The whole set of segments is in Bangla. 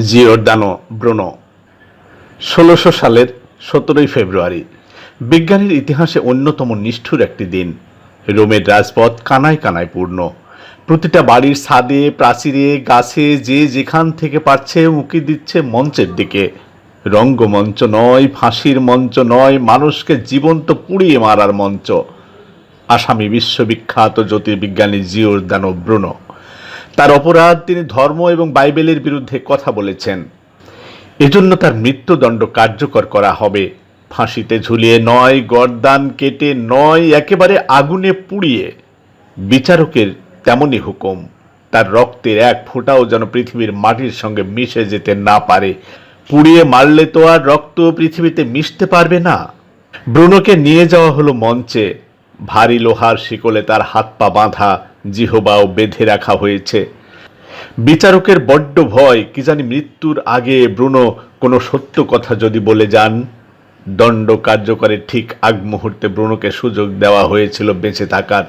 জিওরদানো ব্রুনো। ষোলোশো সালের সতেরোই ফেব্রুয়ারি, বিজ্ঞানের ইতিহাসে অন্যতম নিষ্ঠুর একটি দিন। রোমের রাজপথ কানায় কানায় পূর্ণ। প্রতিটা বাড়ির ছাদে, প্রাচীরে, গাছে যে যেখান থেকে পারছে উঁকি দিচ্ছে মঞ্চের দিকে। রঙ্গমঞ্চ নয়, ফাঁসির মঞ্চ নয়, মানুষকে জীবন্ত পুড়িয়ে মারার মঞ্চ। আসামি বিশ্ববিখ্যাত জ্যোতির্বিজ্ঞানী জিওরদানো ব্রুনো। তার অপরাধ তিনি ধর্ম এবং বাইবেলের বিরুদ্ধে কথা বলেছেন। এজন্য তার মৃত্যুদণ্ড কার্যকর করা হবে। ফাঁসিতে ঝুলিয়ে নয়, গরদান কেটে নয়, একেবারে আগুনে পুড়িয়ে। বিচারকের তেমনই হুকুম। তার রক্তের এক ফোঁটাও যেন পৃথিবীর মাটির সঙ্গে মিশে যেতে না পারে। পুড়িয়ে মারলে তো আর রক্ত পৃথিবীতে মিশতে পারবে না। ব্রুনোকে নিয়ে যাওয়া হলো মঞ্চে। ভারী লোহার শিকলে তার হাত পা বাঁধা। জিহবাও বেঁধে রাখা হয়েছে। বিচারকের বড্ড ভয়, কি জানি মৃত্যুর আগে ব্রুনো কোনো সত্য কথা যদি বলে যান। দণ্ড কার্যকরের ঠিক আগ মুহূর্তে ব্রুনোকে সুযোগ দেওয়া হয়েছিল বেঁচে থাকার।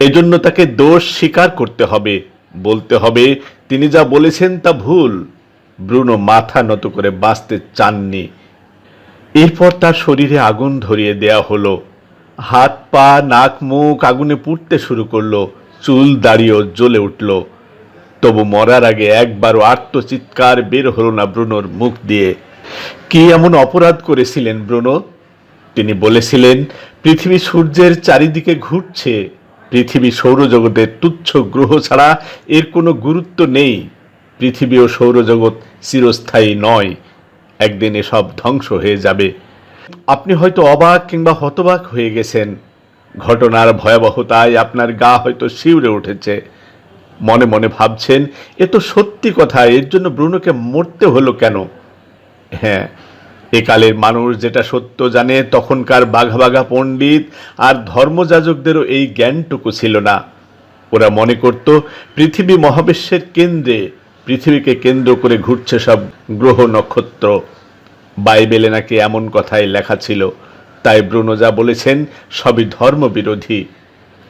এজন্য তাকে দোষ স্বীকার করতে হবে। বলতে হবে, তিনি যা বলেছেন তা ভুল। ব্রুনো মাথা নত করে বাঁচতে চাননি। এরপর তার শরীরে আগুন ধরিয়ে দেয়া হলো। হাত পা, নাক, মুখ আগুনে পুড়তে শুরু করল, চুল দাড়িয়েও জ্বলে উঠল। তবু মরার আগে একবারও আত্মচিৎকার বের হলো না ব্রুনোর মুখ দিয়ে। কি এমন অপরাধ করেছিলেন ব্রুনো? তিনি বলেছিলেন, পৃথিবী সূর্যের চারিদিকে ঘুরছে। পৃথিবী সৌরজগতের তুচ্ছ গ্রহ ছাড়া এর কোনো গুরুত্ব নেই। পৃথিবী ও সৌরজগৎ চিরস্থায়ী নয়। একদিন এসব ধ্বংস হয়ে যাবে। আপনি হয়তো অবাক কিংবা হতবাক হয়ে গেছেন। ঘটনার ভয়াবহতায় আপনার গা হয়তো শিউরে উঠেছে। মনে মনে ভাবছেন, এ তো সত্যি কথা, এর জন্য ব্রুনোকে মরতে হলো কেন? হ্যাঁ একালের মানুষ যেটা সত্য জানে, তখনকার বাঘা বাঘা পণ্ডিত আর ধর্মযাজকদেরও এই জ্ঞানটুকু ছিল না। ওরা মনে করত, পৃথিবী মহাবিশ্বের কেন্দ্রে, পৃথিবীকে কেন্দ্র করে ঘুরছে সব গ্রহ নক্ষত্র। বাইবেলে নাকি এমন কথাই লেখা ছিল, তাই ব্রুনো যা বলেছেন সবই ধর্মবিরোধী।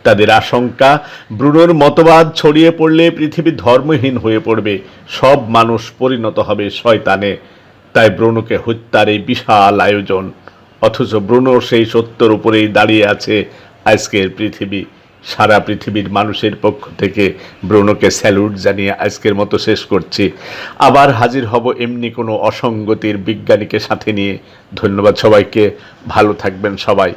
তাদের আশঙ্কা, ব্রুনোর মতবাদ ছড়িয়ে পড়লে পৃথিবী ধর্মহীন হয়ে পড়বে, সব মানুষ পরিণত হবে শয়তানে। তাই ব্রুনোকে হত্যার এই বিশাল আয়োজন, অথচ ব্রুনো সেই সত্যর উপরেই দাঁড়িয়ে আছে আজকের পৃথিবী। সারা পৃথিবীর মানুষের পক্ষ থেকে ব্রণকে স্যালুট জানিয়ে আজকের মতো শেষ করছি। আবার হাজির হব এমনি কোনো অসঙ্গতির বিজ্ঞানীকে সাথে নিয়ে। ধন্যবাদ সবাইকে। ভালো থাকবেন সবাই।